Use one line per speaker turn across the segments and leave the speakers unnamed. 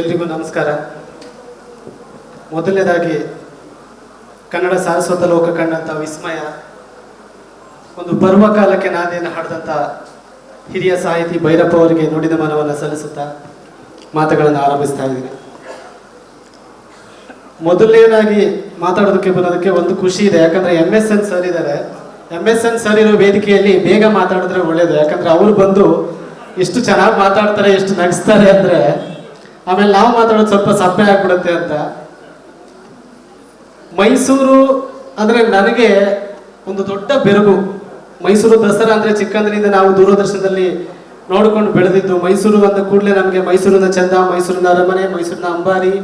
ಎಲ್ರಿಗೂ ನಮಸ್ಕಾರ. ಮೊದಲನೇದಾಗಿ ಕನ್ನಡ ಸಾರಸ್ವತ ಲೋಕ ಕಂಡಂಥ ವಿಸ್ಮಯ, ಒಂದು ಪರ್ವಕಾಲಕ್ಕೆ ನಾದಿಯನ್ನು ಹಾಡಿದಂಥ ಹಿರಿಯ ಸಾಹಿತಿ ಭೈರಪ್ಪ ಅವರಿಗೆ ನುಡಿದ ಮನವನ್ನು ಸಲ್ಲಿಸುತ್ತಾ ಮಾತುಗಳನ್ನು ಆರಂಭಿಸ್ತಾ ಇದ್ದೀನಿ. ಮೊದಲನೇದಾಗಿ ಮಾತಾಡೋದಕ್ಕೆ ಬರೋದಕ್ಕೆ ಒಂದು ಖುಷಿ ಇದೆ. ಯಾಕಂದ್ರೆ ಎಂ ಎಸ್ ಎನ್ ಸರ್ ಇದ್ದಾರೆ. ಎಂ ಎಸ್ ಎನ್ ಸರ್ ಇರೋ ವೇದಿಕೆಯಲ್ಲಿ ಬೇಗ ಮಾತಾಡಿದ್ರೆ ಒಳ್ಳೆಯದು ಯಾಕಂದ್ರೆ ಅವರು ಬಂದು ಎಷ್ಟು ಚೆನ್ನಾಗಿ ಮಾತಾಡ್ತಾರೆ, ಎಷ್ಟು ನಗಿಸ್ತಾರೆ ಅಂದ್ರೆ ಆಮೇಲೆ ನಾವು ಮಾತಾಡೋದು ಸ್ವಲ್ಪ ಸಪ್ಪೆ ಆಗ್ಬಿಡುತ್ತೆ ಅಂತ. ಮೈಸೂರು ಅಂದ್ರೆ ನನಗೆ ಒಂದು ದೊಡ್ಡ ಬೆರಗು. ಮೈಸೂರು ದಸರಾ ಅಂದ್ರೆ ಚಿಕ್ಕಂದಿನಿಂದ ನಾವು ದೂರದರ್ಶನದಲ್ಲಿ ನೋಡ್ಕೊಂಡು ಬೆಳೆದಿದ್ದು. ಮೈಸೂರು ಅಂದ ಕೂಡಲೇ ನಮಗೆ ಮೈಸೂರಿನ ಚಂದ, ಮೈಸೂರಿನ ಅರಮನೆ, ಮೈಸೂರಿನ ಅಂಬಾರಿ,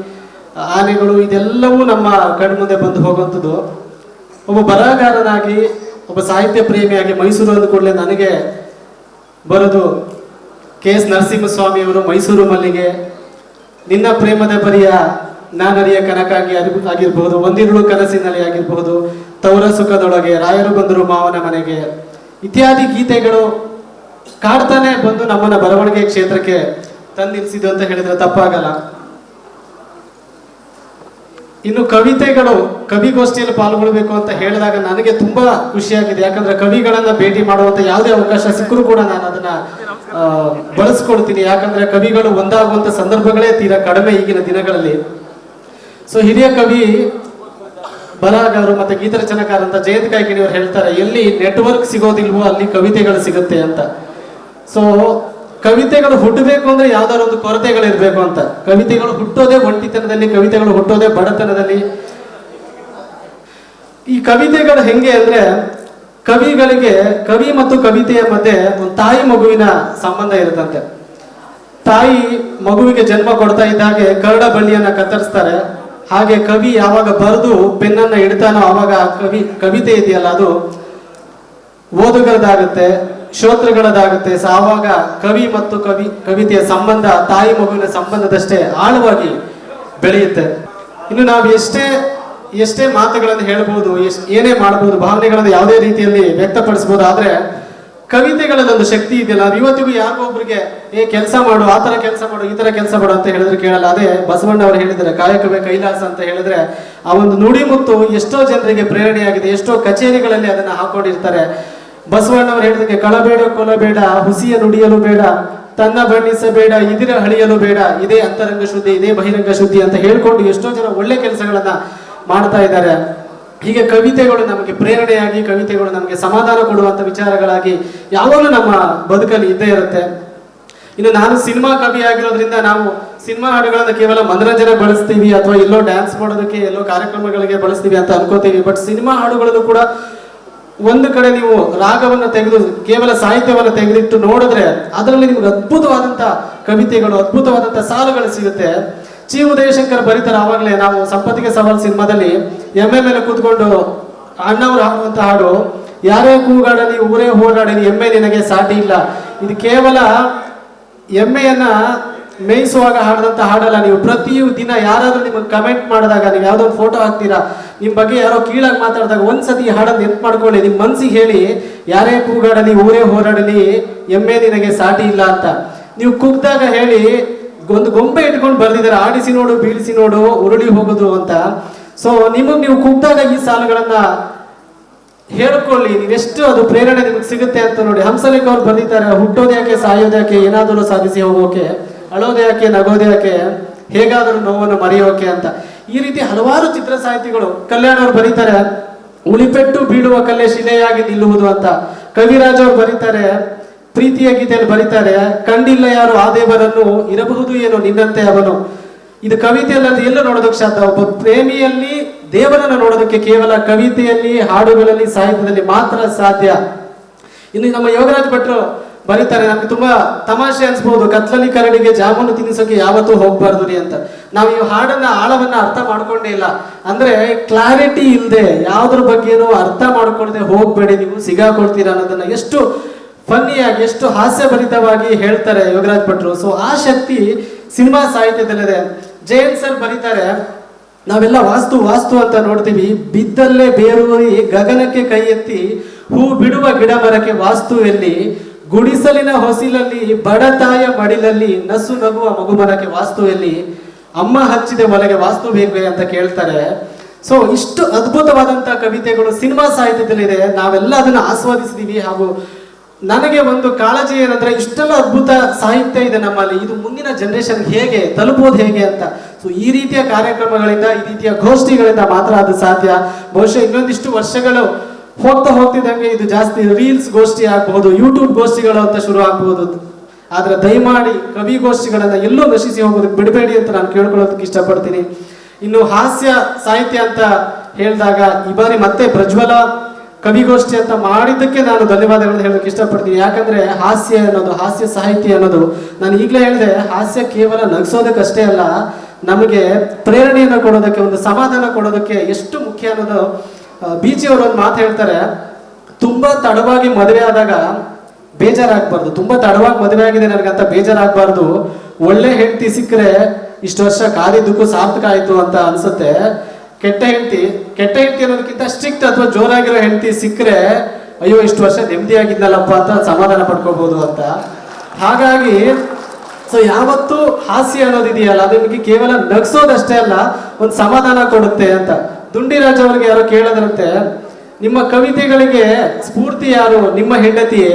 ಆನೆಗಳು ಇದೆಲ್ಲವೂ ನಮ್ಮ ಕಣ್ಮುಂದೆ ಬಂದು ಹೋಗುವಂಥದ್ದು. ಒಬ್ಬ ಬರಹಗಾರನಾಗಿ, ಒಬ್ಬ ಸಾಹಿತ್ಯ ಪ್ರೇಮಿಯಾಗಿ ಮೈಸೂರು ಅಂದ ಕೂಡಲೇ ನನಗೆ ಬರೋದು ಕೆ ಎಸ್ ನರಸಿಂಹಸ್ವಾಮಿಯವರು ಮೈಸೂರು ಮಲ್ಲಿಗೆ. ನಿನ್ನ ಪ್ರೇಮದ ಬರಿಯ ನಾನರಿಯ ಕನಕಾಗಿ ಆಗಿರ್ಬಹುದು, ಒಂದಿರುಳು ಕನಸಿನಲ್ಲಿ ಆಗಿರಬಹುದು, ತೌರ ಸುಖದೊಳಗೆ ರಾಯರು ಬಂದರು ಮಾವನ ಮನೆಗೆ. ಇತ್ಯಾದಿ ಗೀತೆಗಳು ಕಾಡ್ತಾನೆ ಬಂದು ನಮ್ಮನ್ನ ಬರವಣಿಗೆ ಕ್ಷೇತ್ರಕ್ಕೆ ತಂದಿರಿಸಿದ್ದು ಅಂತ ಹೇಳಿದ್ರೆ ತಪ್ಪಾಗಲ್ಲ. ಇನ್ನು ಕವಿತೆಗಳು, ಕವಿಗೋಷ್ಠಿಯಲ್ಲಿ ಪಾಲ್ಗೊಳ್ಬೇಕು ಅಂತ ಹೇಳಿದಾಗ ನನಗೆ ತುಂಬಾ ಖುಷಿಯಾಗಿದೆ. ಯಾಕಂದ್ರೆ ಕವಿಗಳನ್ನ ಭೇಟಿ ಮಾಡುವಂತ ಯಾವುದೇ ಅವಕಾಶ ಸಿಕ್ಕರೂ ಕೂಡ ನಾನು ಅದನ್ನ ಆ, ಬಳಸ್ಕೊಳ್ತೀನಿ ಯಾಕಂದ್ರೆ ಕವಿಗಳು ಒಂದಾಗುವಂತ ಸಂದರ್ಭಗಳೇ ತೀರಾ ಕಡಿಮೆ ಈಗಿನ ದಿನಗಳಲ್ಲಿ. ಸೊ ಹಿರಿಯ ಕವಿ ಬರಹಗಾರರು ಮತ್ತೆ ಗೀತರಚನಕಾರ ಅಂತ ಜಯಂತ್ ಕಾಯ್ಕಿಣಿ ಅವರು ಹೇಳ್ತಾರೆ ಎಲ್ಲಿ ನೆಟ್ವರ್ಕ್ ಸಿಗೋದಿಲ್ವೋ ಅಲ್ಲಿ ಕವಿತೆಗಳು ಸಿಗುತ್ತೆ ಅಂತ. ಸೊ ಕವಿತೆಗಳು ಹುಟ್ಟಬೇಕು ಅಂದ್ರೆ ಯಾವ್ದಾದ್ರು ಒಂದು ಕೊರತೆಗಳು ಇರಬೇಕು ಅಂತ. ಕವಿತೆಗಳು ಹುಟ್ಟೋದೇ ಒಂಟಿತನದಲ್ಲಿ ಕವಿತೆಗಳು ಹುಟ್ಟೋದೇ ಬಡತನದಲ್ಲಿ. ಈ ಕವಿತೆಗಳು ಹೆಂಗೆ ಅಂದ್ರೆ ಕವಿಗಳಿಗೆ ಕವಿ ಮತ್ತು ಕವಿತೆಯ ಮಧ್ಯೆ ಒಂದು ತಾಯಿ ಮಗುವಿನ ಸಂಬಂಧ ಇರುತ್ತಂತೆ. ತಾಯಿ ಮಗುವಿಗೆ ಜನ್ಮ ಕೊಡ್ತಾ ಇದ್ದಾಗೆ ಕರಡ ಬಳ್ಳಿಯನ್ನ ಕತ್ತರಿಸ್ತಾರೆ. ಹಾಗೆ ಕವಿ ಯಾವಾಗ ಬರೆದು ಪೆನ್ನನ್ನ ಇಡ್ತಾನೋ ಆವಾಗ ಕವಿ ಕವಿತೆ ಇದೆಯಲ್ಲ ಅದು ಓದುಗರದಾಗುತ್ತೆ, ಶ್ರೋತೃಗಳದಾಗುತ್ತೆ. ಸೊ ಆವಾಗ ಕವಿ ಮತ್ತು ಕವಿ ಕವಿತೆಯ ಸಂಬಂಧ, ತಾಯಿ ಮಗುವಿನ ಸಂಬಂಧದಷ್ಟೇ ಆಳವಾಗಿ ಬೆಳೆಯುತ್ತೆ. ಇನ್ನು ನಾವು ಎಷ್ಟೇ ಎಷ್ಟೇ ಮಾತುಗಳನ್ನು ಹೇಳ್ಬೋದು ಏನೇ ಮಾಡ್ಬೋದು ಭಾವನೆಗಳನ್ನು ಯಾವುದೇ ರೀತಿಯಲ್ಲಿ ವ್ಯಕ್ತಪಡಿಸ್ಬೋದು ಆದರೆ ಕವಿತೆಗಳಲ್ಲಿ ಒಂದು ಶಕ್ತಿ ಇದೆಯಲ್ಲ, ಅದು ಇವತ್ತಿಗೂ ಯಾಕೋ ಒಬ್ರಿಗೆ ಏ, ಕೆಲಸ ಮಾಡು, ಆ ತರ ಕೆಲಸ ಮಾಡು, ಈ ತರ ಕೆಲಸ ಮಾಡು ಅಂತ ಹೇಳಿದ್ರೆ ಕೇಳಲ್ಲ. ಅದೇ ಬಸವಣ್ಣ ಅವರು ಹೇಳಿದ್ದಾರೆ, ಕಾಯಕವೇ ಕೈಲಾಸ ಅಂತ ಹೇಳಿದ್ರೆ, ಆ ಒಂದು ನುಡಿಮುತ್ತು ಎಷ್ಟೋ ಜನರಿಗೆ ಪ್ರೇರಣೆಯಾಗಿದೆ, ಎಷ್ಟೋ ಕಚೇರಿಗಳಲ್ಲಿ ಅದನ್ನ ಹಾಕೊಂಡಿರ್ತಾರೆ. ಬಸವಣ್ಣವರು ಹೇಳಿದಕ್ಕೆ ಕಳಬೇಡ, ಕೊಲಬೇಡ, ಹುಸಿಯ ನುಡಿಯಲು ಬೇಡ, ತನ್ನ ಬಣ್ಣಿಸಬೇಡ, ಇದಿರ ಹಳಿಯಲು ಬೇಡ, ಇದೇ ಅಂತರಂಗ ಶುದ್ಧಿ, ಇದೇ ಬಹಿರಂಗ ಶುದ್ಧಿ ಅಂತ ಹೇಳ್ಕೊಂಡು ಎಷ್ಟೋ ಜನ ಒಳ್ಳೆ ಕೆಲಸಗಳನ್ನ ಮಾಡ್ತಾ ಇದ್ದಾರೆ. ಹೀಗೆ ಕವಿತೆಗಳು ನಮಗೆ ಪ್ರೇರಣೆಯಾಗಿ, ಕವಿತೆಗಳು ನಮಗೆ ಸಮಾಧಾನ ಕೊಡುವಂತ ವಿಚಾರಗಳಾಗಿ ಯಾವಾಗಲೂ ನಮ್ಮ ಬದುಕಲ್ಲಿ ಇದ್ದೇ ಇರುತ್ತೆ. ಇನ್ನು ನಾನು ಸಿನಿಮಾ ಕವಿ ಆಗಿರೋದ್ರಿಂದ ನಾವು ಸಿನಿಮಾ ಹಾಡುಗಳನ್ನು ಕೇವಲ ಮನರಂಜನೆ ಬಳಸ್ತೀವಿ ಅಥವಾ ಎಲ್ಲೋ ಡ್ಯಾನ್ಸ್ ಮಾಡೋದಕ್ಕೆ, ಎಲ್ಲೋ ಕಾರ್ಯಕ್ರಮಗಳಿಗೆ ಬಳಸ್ತೀವಿ ಅಂತ ಅನ್ಕೋತೀವಿ. ಬಟ್ ಸಿನಿಮಾ ಹಾಡುಗಳನ್ನು ಕೂಡ ಒಂದು ಕಡೆ ನೀವು ರಾಗವನ್ನು ತೆಗೆದು, ಕೇವಲ ಸಾಹಿತ್ಯವನ್ನು ತೆಗೆದಿಟ್ಟು ನೋಡಿದ್ರೆ ಅದರಲ್ಲಿ ನಿಮ್ಗೆ ಅದ್ಭುತವಾದಂತ ಕವಿತೆಗಳು, ಅದ್ಭುತವಾದಂತ ಸಾಲುಗಳು ಸಿಗುತ್ತೆ. ಚಿ ಉದಯಶಂಕರ್ ಬರೀತಾರೆ ಆವಾಗಲೇ. ನಾವು ಸಂಪತ್ತಿಗೆ ಸವಾಲ್ ಸಿನಿಮಾದಲ್ಲಿ ಎಮ್ಮೆ ಮೇಲೆ ಕೂತ್ಕೊಂಡು ಅಣ್ಣವ್ರು ಹಾಡುವಂತ ಹಾಡು, ಯಾರೇ ಕೂಗಾಡಲಿ ಊರೇ ಹೋರಾಡಲಿ ಎಮ್ಮೆ ನಿನಗೆ ಸಾಟಿ ಇಲ್ಲ. ಇದು ಕೇವಲ ಎಮ್ಮೆಯನ್ನ ಮೇಯಿಸುವಾಗ ಹಾಡಿದಂತ ಹಾಡಲ್ಲ. ನೀವು ಪ್ರತಿ ದಿನ ಯಾರಾದ್ರೂ ನಿಮಗೆ ಕಮೆಂಟ್ ಮಾಡಿದಾಗ, ನೀವು ಯಾವ್ದೋ ಫೋಟೋ ಹಾಕ್ತೀರಾ, ನಿಮ್ ಬಗ್ಗೆ ಯಾರೋ ಕೀಳಾಗಿ ಮಾತಾಡಿದಾಗ ಒಂದ್ಸತಿ ಹಾಡನ್ನು ನೆನ್ಪು ಮಾಡ್ಕೊಳ್ಳಿ. ನಿಮ್ ಮನ್ಸಿಗೆ ಹೇಳಿ, ಯಾರೇ ಕೂಗಾಡಲಿ, ಊರೇ ಹೋರಾಡಲಿ ಎಮ್ಮೆ ನಿನಗೆ ಸಾಟಿ ಇಲ್ಲ ಅಂತ. ನೀವು ಕುಗ್ದಾಗ ಹೇಳಿ ಒಂದು ಗೊಂಬೆ ಇಟ್ಕೊಂಡು ಬರ್ದಿದ್ದಾರೆ, ಆಡಿಸಿ ನೋಡು, ಬೀಳಿಸಿ ನೋಡು, ಉರುಳಿ ಹೋಗೋದು ಅಂತ. ಸೊ ನಿಮಗ್ ನೀವು ಕುಗ್ದಾಗ ಈ ಸಾಲುಗಳನ್ನ ಹೇಳ್ಕೊಳ್ಳಿ. ನೀವೆಷ್ಟು ಅದು ಪ್ರೇರಣೆ ನಿಮ್ಗೆ ಸಿಗುತ್ತೆ ಅಂತ ನೋಡಿ. ಹಂಸಲೇಖ ಅವ್ರು ಬಂದಿದ್ದಾರೆ ಹುಟ್ಟೋದ್ಯಾಕೆ ಸಾಯೋದ್ಯಾಕೆ ಸಾಯೋದು ಏನಾದರೂ ಸಾಧಿಸಿ ಹೋಗೋಕೆ ಅಳೋದ್ಯಾಕೆ ನಗೋದ್ಯಾಕೆ ನಗೋದು ಹೇಗಾದರೂ ನೋವನ್ನು ಮರೆಯೋಕೆ ಅಂತ. ಈ ರೀತಿ ಹಲವಾರು ಚಿತ್ರ ಸಾಹಿತಿಗಳು, ಕಲ್ಯಾಣ ಅವ್ರು ಬರೀತಾರೆ ಉಳಿಪೆಟ್ಟು ಬೀಳುವ ಕಲೆ ಶಿಲೆಯಾಗಿ ನಿಲ್ಲುವುದು ಅಂತ. ಕವಿರಾಜ್ ಅವ್ರು ಬರೀತಾರೆ ಪ್ರೀತಿಯ ಗೀತೆಯಲ್ಲಿ ಬರೀತಾರೆ, ಕಂಡಿಲ್ಲ ಯಾರು ಆ ದೇವರನ್ನು, ಇರಬಹುದು ಏನೋ ನಿನ್ನಂತೆ ಅವನು. ಇದು ಕವಿತೆಯಲ್ಲಿ ಎಲ್ಲ ನೋಡೋದಕ್ಕೆ ಸಾಧ್ಯ. ಒಬ್ಬ ಪ್ರೇಮಿಯಲ್ಲಿ ದೇವರನ್ನು ನೋಡೋದಕ್ಕೆ ಕೇವಲ ಕವಿತೆಯಲ್ಲಿ, ಹಾಡುಗಳಲ್ಲಿ, ಸಾಹಿತ್ಯದಲ್ಲಿ ಮಾತ್ರ ಸಾಧ್ಯ. ಇನ್ನು ನಮ್ಮ ಯೋಗರಾಜ್ ಭಟ್ರು ಬರೀತಾರೆ ನಮ್ಗೆ ತುಂಬಾ ತಮಾಷೆ ಅನ್ಸ್ಬಹುದು ಕತ್ಲಲ್ಲಿ ಕರಡಿಗೆ ಜಾಮೂನು ತಿನ್ನಿಸೋಕೆ ಯಾವತ್ತೂ ಹೋಗ್ಬಾರ್ದು ರೀ ಅಂತ. ನಾವು ಈ ಹಾಡನ್ನ, ಆಳವನ್ನ ಅರ್ಥ ಮಾಡ್ಕೊಂಡೇ ಇಲ್ಲ. ಅಂದ್ರೆ ಕ್ಲಾರಿಟಿ ಇಲ್ಲದೆ ಯಾವ್ದ್ರ ಬಗ್ಗೆನೂ ಅರ್ಥ ಮಾಡ್ಕೊಳ್ದೆ ಹೋಗ್ಬೇಡಿ, ನೀವು ಸಿಗಾಕೊಳ್ತೀರಾ ಅನ್ನೋದನ್ನ ಎಷ್ಟು ಫನ್ನಿಯಾಗಿ ಎಷ್ಟು ಹಾಸ್ಯಭರಿತವಾಗಿ ಹೇಳ್ತಾರೆ ಯೋಗರಾಜ್ ಭಟ್ರು. ಸೊ ಆ ಶಕ್ತಿ ಸಿನಿಮಾ ಸಾಹಿತ್ಯದಲ್ಲಿದೆ. ಜಯಂತ್ ಸರ್ ಬರೀತಾರೆ, ನಾವೆಲ್ಲ ವಾಸ್ತು ವಾಸ್ತು ಅಂತ ನೋಡ್ತೀವಿ. ಬಿದ್ದಲ್ಲೇ ಬೇರೂರಿ ಗಗನಕ್ಕೆ ಕೈ ಎತ್ತಿ, ಹೂ ಬಿಡುವ ಗಿಡ ಮರಕ್ಕೆ ವಾಸ್ತು ಎಲ್ಲಿ. ಗುಡಿಸಲಿನ ಹೊಸಿಲಲ್ಲಿ ಬಡತಾಯ ಮಡಿಲಲ್ಲಿ, ನಸು ನಗುವ ಮಗು ಮರಕ್ಕೆ ವಾಸ್ತು ಎಲ್ಲಿ. ಅಮ್ಮ ಹಚ್ಚಿದೆ ಒಲೆಗೆ ವಾಸ್ತು ಬೇಕೇ ಅಂತ ಕೇಳ್ತಾರೆ. ಸೊ ಇಷ್ಟು ಅದ್ಭುತವಾದಂತಹ ಕವಿತೆಗಳು ಸಿನಿಮಾ ಸಾಹಿತ್ಯದಲ್ಲಿದೆ. ನಾವೆಲ್ಲ ಅದನ್ನ ಆಸ್ವಾದಿಸಿದೀವಿ ಹಾಗೂ ನನಗೆ ಒಂದು ಕಾಳಜಿ ಏನಂದ್ರೆ ಇಷ್ಟೆಲ್ಲ ಅದ್ಭುತ ಸಾಹಿತ್ಯ ಇದೆ ನಮ್ಮಲ್ಲಿ. ಇದು ಮುಂದಿನ ಜನರೇಷನ್ ಹೇಗೆ ತಲುಪೋದು ಹೇಗೆ ಅಂತ. ಸೊ ಈ ರೀತಿಯ ಕಾರ್ಯಕ್ರಮಗಳಿಂದ, ಈ ರೀತಿಯ ಗೋಷ್ಠಿಗಳಿಂದ ಮಾತ್ರ ಅದು ಸಾಧ್ಯ. ಬಹುಶಃ ಇನ್ನೊಂದಿಷ್ಟು ವರ್ಷಗಳು ಹೋಗ್ತಾ ಹೋಗ್ತಿದ್ದಂಗೆ ಇದು ಜಾಸ್ತಿ ರೀಲ್ಸ್ ಗೋಷ್ಠಿ ಆಗ್ಬಹುದು ಯೂಟ್ಯೂಬ್ ಗೋಷ್ಠಿಗಳು ಅಂತ ಶುರು ಆಗ್ಬಹುದು ಆದ್ರೆ ದಯಮಾಡಿ ಕವಿ ಗೋಷ್ಠಿಗಳನ್ನ ಎಲ್ಲೂ ನಶಿಸಿ ಹೋಗೋದಕ್ಕೆ ಬಿಡಬೇಡಿ ಅಂತ ನಾನು ಕೇಳ್ಕೊಳ್ಳೋದಕ್ಕೆ ಇಷ್ಟಪಡ್ತೀನಿ. ಇನ್ನು ಹಾಸ್ಯ ಸಾಹಿತ್ಯ ಅಂತ ಹೇಳಿದಾಗ ಈ ಬಾರಿ ಮತ್ತೆ ಪ್ರಜ್ವಲ ಕವಿಗೋಷ್ಠಿ ಅಂತ ಮಾಡಿದ್ದಕ್ಕೆ ನಾನು ಧನ್ಯವಾದಗಳನ್ನು ಹೇಳೋಕೆ ಇಷ್ಟಪಡ್ತೀನಿ. ಯಾಕಂದ್ರೆ ಹಾಸ್ಯ ಅನ್ನೋದು, ಹಾಸ್ಯ ಸಾಹಿತ್ಯ ಅನ್ನೋದು, ನಾನು ಈಗಲೇ ಹೇಳಿದೆ, ಹಾಸ್ಯ ಕೇವಲ ನಗಿಸೋದಕ್ಕಷ್ಟೇ ಅಲ್ಲ, ನಮಗೆ ಪ್ರೇರಣೆಯನ್ನು ಕೊಡೋದಕ್ಕೆ, ಒಂದು ಸಮಾಧಾನ ಕೊಡೋದಕ್ಕೆ ಎಷ್ಟು ಮುಖ್ಯ ಅನ್ನೋದು ಬಿಜಿ ಅವರು ಒಂದು ಮಾತು ಹೇಳ್ತಾರೆ. ತುಂಬಾ ತಡವಾಗಿ ಮದುವೆ ಆದಾಗ ಬೇಜಾರಾಗಬಾರ್ದು. ತುಂಬಾ ತಡವಾಗಿ ಮದುವೆ ಆಗಿದೆ ನನಗಂತ ಬೇಜಾರಾಗಬಾರ್ದು. ಒಳ್ಳೆ ಹೆಂಡತಿ ಸಿಕ್ಕರೆ ಇಷ್ಟು ವರ್ಷ ಕಾದಿದ್ದಕ್ಕೂ ಸಾರ್ಥಕ ಆಯ್ತು ಅಂತ ಅನ್ಸುತ್ತೆ. ಕೆಟ್ಟ ಹೆಂಡತಿ ಕೆಟ್ಟ ಹೆಂಡತಿ ಅನ್ನೋದಕ್ಕಿಂತ ಸ್ಟ್ರಿಕ್ಟ್ ಅಥವಾ ಜೋರಾಗಿರೋ ಹೆಂಡತಿ ಸಿಕ್ಕರೆ, ಅಯ್ಯೋ, ಇಷ್ಟು ವರ್ಷ ನೆಮ್ಮದಿಯಾಗಿದ್ದಲ್ಲಪ್ಪ ಅಂತ ಸಮಾಧಾನ ಪಡ್ಕೋಬಹುದು ಅಂತ. ಹಾಗಾಗಿ ಸೊ ಯಾವತ್ತು ಹಾಸ್ಯ ಅನ್ನೋದಿದೆಯಲ್ಲ, ಅದು ನಿಮಗೆ ಕೇವಲ ನಗ್ಸೋದಷ್ಟೇ ಅಲ್ಲ, ಒಂದು ಸಮಾಧಾನ ಕೊಡುತ್ತೆ ಅಂತ. ದುಂಡಿರಾಜ್ ಅವ್ರಿಗೆ ಯಾರೋ ಕೇಳದ್ರಂತೆ, ನಿಮ್ಮ ಕವಿತೆಗಳಿಗೆ ಸ್ಫೂರ್ತಿ ಯಾರು, ನಿಮ್ಮ ಹೆಂಡತಿಯೇ?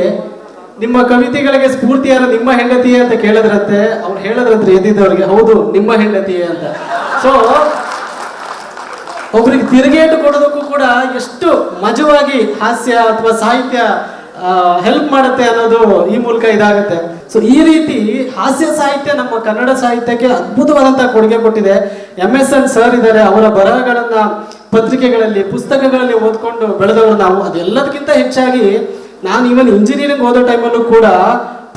ನಿಮ್ಮ ಕವಿತೆಗಳಿಗೆ ಸ್ಫೂರ್ತಿ ಯಾರು, ನಿಮ್ಮ ಹೆಂಡತಿಯೇ ಅಂತ ಕೇಳದ್ರಂತೆ. ಅವ್ರು ಹೇಳದ್ರಂತೆ, ಎದ್ದಿದ್ದವ್ರಿಗೆ, ಹೌದು, ನಿಮ್ಮ ಹೆಂಡತಿಯೇ ಅಂತ. ಸೊ ಒಬ್ರಿಗೆ ತಿರುಗೇಟು ಕೊಡೋದಕ್ಕೂ ಕೂಡ ಎಷ್ಟು ಮಜವಾಗಿ ಹಾಸ್ಯ ಅಥವಾ ಸಾಹಿತ್ಯ ಹೆಲ್ಪ್ ಮಾಡುತ್ತೆ ಅನ್ನೋದು ಈ ಮೂಲಕ ಇದಾಗುತ್ತೆ. ಸೊ ಈ ರೀತಿ ಹಾಸ್ಯ ಸಾಹಿತ್ಯ ನಮ್ಮ ಕನ್ನಡ ಸಾಹಿತ್ಯಕ್ಕೆ ಅದ್ಭುತವಾದಂತಹ ಕೊಡುಗೆ ಕೊಟ್ಟಿದೆ. ಎಂ ಎಸ್ ಎನ್ ಸರ್ ಇದ್ದಾರೆ, ಅವರ ಬರಹಗಳನ್ನ ಪತ್ರಿಕೆಗಳಲ್ಲಿ, ಪುಸ್ತಕಗಳಲ್ಲಿ ಓದ್ಕೊಂಡು ಬೆಳೆದವರು ನಾವು. ಅದೆಲ್ಲದಕ್ಕಿಂತ ಹೆಚ್ಚಾಗಿ ನಾನು ಇವನ್ ಇಂಜಿನಿಯರಿಂಗ್ ಓದೋ ಟೈಮಲ್ಲೂ ಕೂಡ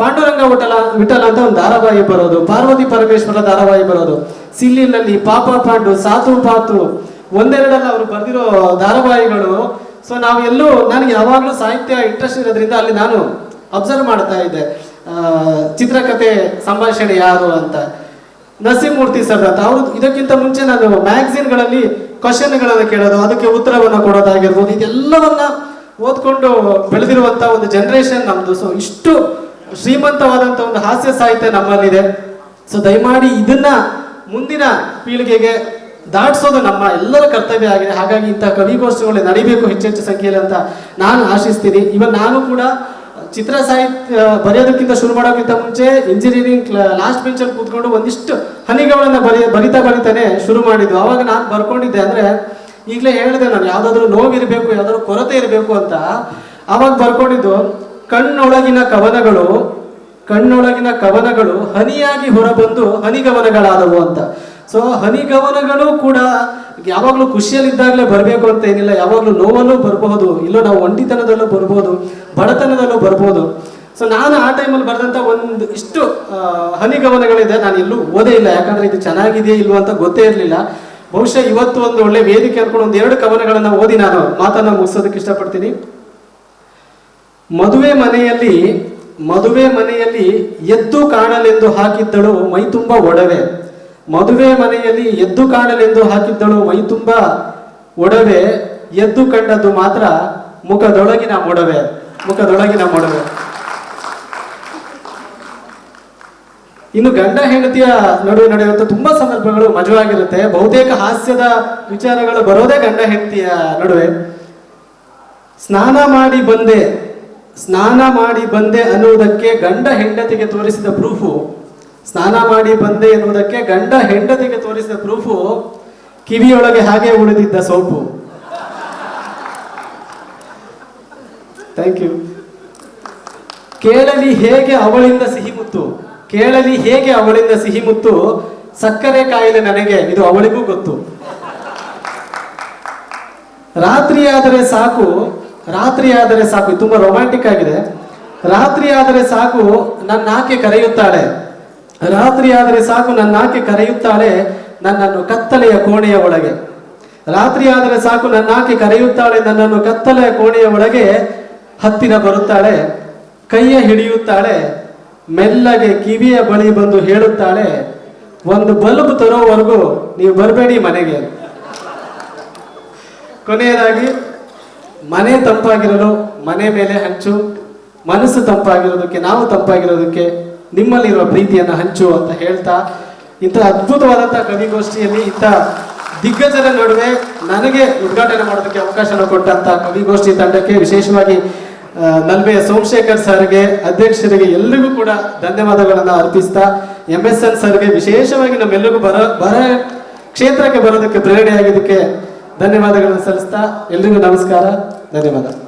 ಪಾಂಡುರಂಗ ವಿಠಲ ವಿಠಲ ಅಂತ ಒಂದು ಧಾರಾವಾಹಿ ಬರೋದು. ಪಾರ್ವತಿ ಪರಮೇಶ್ವರ ಧಾರಾವಾಹಿ ಬರೋದು. ಸಿಲ್ಲಿನಲ್ಲಿ ಪಾಪ ಪಾಂಡು ಸಾತು ಪಾತು ಒಂದೆರಡಲ್ಲ ಅವರು ಬರೆದಿರೋ ಧಾರಾವಾಹಿಗಳು. ಸೊ ನಾವು ಎಲ್ಲೂ ನನಗೆ ಯಾವಾಗಲೂ ಸಾಹಿತ್ಯ ಇಂಟ್ರೆಸ್ಟ್ ಇರೋದ್ರಿಂದ ಅಲ್ಲಿ ನಾನು ಅಬ್ಸರ್ವ್ ಮಾಡ್ತಾ ಇದ್ದೆ. ಚಿತ್ರಕಥೆ ಸಂಭಾಷಣೆ ಯಾರು ಅಂತ. ನರಸಿಂಹಮೂರ್ತಿ ಸರ್ ಅಂತ. ಅವರು ಇದಕ್ಕಿಂತ ಮುಂಚೆ ನಾನು ಮ್ಯಾಗಝಿನ್ಗಳಲ್ಲಿ ಕ್ವಶನ್ಗಳನ್ನು ಕೇಳೋದು, ಅದಕ್ಕೆ ಉತ್ತರವನ್ನು ಕೊಡೋದಾಗಿರ್ಬೋದು, ಇದೆಲ್ಲವನ್ನ ಓದ್ಕೊಂಡು ಬೆಳೆದಿರುವಂತ ಒಂದು ಜನರೇಷನ್ ನಮ್ದು. ಸೊ ಇಷ್ಟು ಶ್ರೀಮಂತವಾದಂತ ಒಂದು ಹಾಸ್ಯ ಸಾಹಿತ್ಯ ನಮ್ಮಲ್ಲಿದೆ. ಸೊ ದಯಮಾಡಿ ಇದನ್ನ ಮುಂದಿನ ಪೀಳಿಗೆಗೆ ದಾಟಿಸೋದು ನಮ್ಮ ಎಲ್ಲರ ಕರ್ತವ್ಯ ಆಗಿದೆ. ಹಾಗಾಗಿ ಇಂತಹ ಕವಿಗೋಷ್ಠಿಗಳು ನಡಿಬೇಕು ಹೆಚ್ಚೆಚ್ಚು ಸಂಖ್ಯೆಯಲ್ಲಿ ಅಂತ ನಾನು ಆಶಿಸ್ತೀನಿ. ಇವನ್ ನಾನು ಕೂಡ ಚಿತ್ರ ಸಾಹಿತ್ಯ ಬರೆಯೋದಕ್ಕಿಂತ ಶುರು ಮಾಡೋಕ್ಕಿಂತ ಮುಂಚೆ ಇಂಜಿನಿಯರಿಂಗ್ ಲಾಸ್ಟ್ ಬೆಂಚಲ್ಲಿ ಕೂತ್ಕೊಂಡು ಒಂದಿಷ್ಟು ಹನಿಗಳನ್ನ ಬರೆಯ ಬರಿತಾ ಬರಿತಾನೆ ಶುರು ಮಾಡಿದ್ದು. ಅವಾಗ ನಾನು ಬರ್ಕೊಂಡಿದ್ದೆ ಅಂದ್ರೆ ಈಗಲೇ ಹೇಳಿದೆ ನಾನು, ಯಾವುದಾದ್ರೂ ನೋವಿರಬೇಕು ಯಾವ್ದಾದ್ರು ಕೊರತೆ ಇರಬೇಕು ಅಂತ ಆವಾಗ ಬರ್ಕೊಂಡಿದ್ದು, ಕಣ್ಣೊಳಗಿನ ಕವನಗಳು ಕಣ್ಣೊಳಗಿನ ಕವನಗಳು ಹನಿಯಾಗಿ ಹೊರಬಂದು ಹನಿಗವನಗಳಾದವು ಅಂತ. ಸೊ ಹನಿಗವನಗಳು ಕೂಡ ಯಾವಾಗಲೂ ಖುಷಿಯಲ್ಲಿದ್ದಾಗಲೇ ಬರಬೇಕು ಅಂತ ಏನಿಲ್ಲ. ಯಾವಾಗಲೂ ನೋವಲ್ಲೂ ಬರಬಹುದು ಇಲ್ಲೋ ನಾವು ಒಂಟಿತನದಲ್ಲೂ ಬರ್ಬೋದು, ಬಡತನದಲ್ಲೂ ಬರ್ಬೋದು. ಸೊ ನಾನು ಆ ಟೈಮಲ್ಲಿ ಬರೆದಂತ ಒಂದು ಇಷ್ಟು ಹನಿ ಹನಿಗವನಗಳಿದೆ ನಾನು ಎಲ್ಲೂ ಓದೇ ಇಲ್ಲ. ಯಾಕಂದ್ರೆ ಇದು ಚೆನ್ನಾಗಿದೆಯೇ ಇಲ್ವೋ ಅಂತ ಗೊತ್ತೇ ಇರಲಿಲ್ಲ. ಬಹುಶಃ ಇವತ್ತು ಒಂದು ಒಳ್ಳೆ ವೇದಿಕೆ ಅನ್ಕೊಂಡು ಒಂದು ಎರಡು ಕವನಗಳನ್ನು ಓದಿ ನಾನು ಮಾತನ್ನು ಮುಗಿಸೋದಕ್ಕೆ ಇಷ್ಟಪಡ್ತೀನಿ. ಮದುವೆ ಮನೆಯಲ್ಲಿ ಮದುವೆ ಮನೆಯಲ್ಲಿ ಎದ್ದು ಕಾಣಲೆಂದು ಹಾಕಿದ್ದಳು ಮೈ ತುಂಬ ಒಡವೆ. ಮದುವೆ ಮನೆಯಲ್ಲಿ ಎದ್ದು ಕಾಣಲೆಂದು ಹಾಕಿದ್ದಳು ಮೈ ತುಂಬ ಒಡವೆ, ಎದ್ದು ಕಂಡದ್ದು ಮಾತ್ರ ಮುಖದೊಳಗಿನ ಮೊಡವೆ ಮುಖದೊಳಗಿನ ಮೊಡವೆ ಇನ್ನು ಗಂಡ ಹೆಂಡತಿಯ ನಡುವೆ ನಡೆಯುವಂತ ತುಂಬಾ ಸಂದರ್ಭಗಳು ಮಜವಾಗಿರುತ್ತೆ. ಬಹುತೇಕ ಹಾಸ್ಯದ ವಿಚಾರಗಳು ಬರೋದೇ ಗಂಡ ಹೆಂಡತಿಯ ನಡುವೆ. ಸ್ನಾನ ಮಾಡಿ ಬಂದೆ, ಸ್ನಾನ ಮಾಡಿ ಬಂದೆ ಅನ್ನುವುದಕ್ಕೆ ಗಂಡ ಹೆಂಡತಿಗೆ ತೋರಿಸಿದ ಪ್ರೂಫು. ಸ್ನಾನ ಮಾಡಿ ಬಂದೆ ಎನ್ನುವುದಕ್ಕೆ ಗಂಡ ಹೆಂಡತಿಗೆ ತೋರಿಸಿದ ಪ್ರೂಫು ಕಿವಿಯೊಳಗೆ ಹಾಗೆ ಉಳಿದಿದ್ದ ಸೋಪು. ಥ್ಯಾಂಕ್ ಯು ಕೇಳಲಿ ಹೇಗೆ ಅವಳಿಂದ ಸಿಹಿ ಮುತ್ತು? ಕೇಳಲಿ ಹೇಗೆ ಅವಳಿಂದ ಸಿಹಿ ಮುತ್ತು? ಸಕ್ಕರೆ ಕಾಯಿಲೆ ನನಗೆ, ಇದು ಅವಳಿಗೂ ಗೊತ್ತು. ರಾತ್ರಿ ಆದರೆ ಸಾಕು, ರಾತ್ರಿ ಆದರೆ ಸಾಕು ತುಂಬಾ ರೊಮ್ಯಾಂಟಿಕ್ ಆಗಿದೆ. ರಾತ್ರಿ ಆದರೆ ಸಾಕು, ನನ್ನ ಆಕೆ ಕರೆಯುತ್ತಾಳೆ. ರಾತ್ರಿ ಆದರೆ ಸಾಕು, ನನ್ನ ಆಕೆ ಕರೆಯುತ್ತಾಳೆ, ನನ್ನನ್ನು ಕತ್ತಲೆಯ ಕೋಣೆಯ ಒಳಗೆ. ರಾತ್ರಿ ಆದರೆ ಸಾಕು, ನನ್ನ ಆಕೆ ಕರೆಯುತ್ತಾಳೆ, ನನ್ನನ್ನು ಕತ್ತಲೆಯ ಕೋಣೆಯ ಒಳಗೆ ಹತ್ತಿರ ಬರುತ್ತಾಳೆ, ಕೈಯ ಹಿಡಿಯುತ್ತಾಳೆ, ಮೆಲ್ಲಗೆ ಕಿವಿಯ ಬಳಿ ಬಂದು ಹೇಳುತ್ತಾಳೆ, ಒಂದು ಬಲ್ಬ್ ತರೋವರೆಗೂ ನೀವು ಬರಬೇಡಿ ಮನೆಗೆ. ಕೊನೆಯದಾಗಿ, ಮನೆ ತಂಪಾಗಿರಲು ಮನೆ ಮೇಲೆ ಹಂಚು, ಮನಸ್ಸು ತಂಪಾಗಿರೋದಕ್ಕೆ, ನಾವು ತಂಪಾಗಿರೋದಕ್ಕೆ ನಿಮ್ಮಲ್ಲಿರುವ ಪ್ರೀತಿಯನ್ನು ಹಂಚು ಅಂತ ಹೇಳ್ತಾ ಇಂಥ ಅದ್ಭುತವಾದಂಥ ಕವಿಗೋಷ್ಠಿಯಲ್ಲಿ ಇಂಥ ದಿಗ್ಗಜರ ನಡುವೆ ನನಗೆ ಉದ್ಘಾಟನೆ ಮಾಡೋದಕ್ಕೆ ಅವಕಾಶನ ಕೊಟ್ಟಂತ ಕವಿಗೋಷ್ಠಿ ತಂಡಕ್ಕೆ ವಿಶೇಷವಾಗಿ ನಲ್ವೆಯ ಸೋಮಶೇಖರ್ ಸರ್ಗೆ, ಅಧ್ಯಕ್ಷರಿಗೆ ಎಲ್ಲರಿಗೂ ಕೂಡ ಧನ್ಯವಾದಗಳನ್ನು ಅರ್ಪಿಸ್ತಾ ಎಂ ಎಸ್ ಎನ್ ಸರ್ಗೆ ವಿಶೇಷವಾಗಿ ನಮ್ಮೆಲ್ಲರಿಗೂ ಬರ ಬರ ಕ್ಷೇತ್ರಕ್ಕೆ ಬರೋದಕ್ಕೆ ಪ್ರೇರಣೆಯಾಗಿದ್ದಕ್ಕೆ ಧನ್ಯವಾದಗಳನ್ನು ಸಲ್ಲಿಸ್ತಾ, ಎಲ್ರಿಗೂ ನಮಸ್ಕಾರ, ಧನ್ಯವಾದ.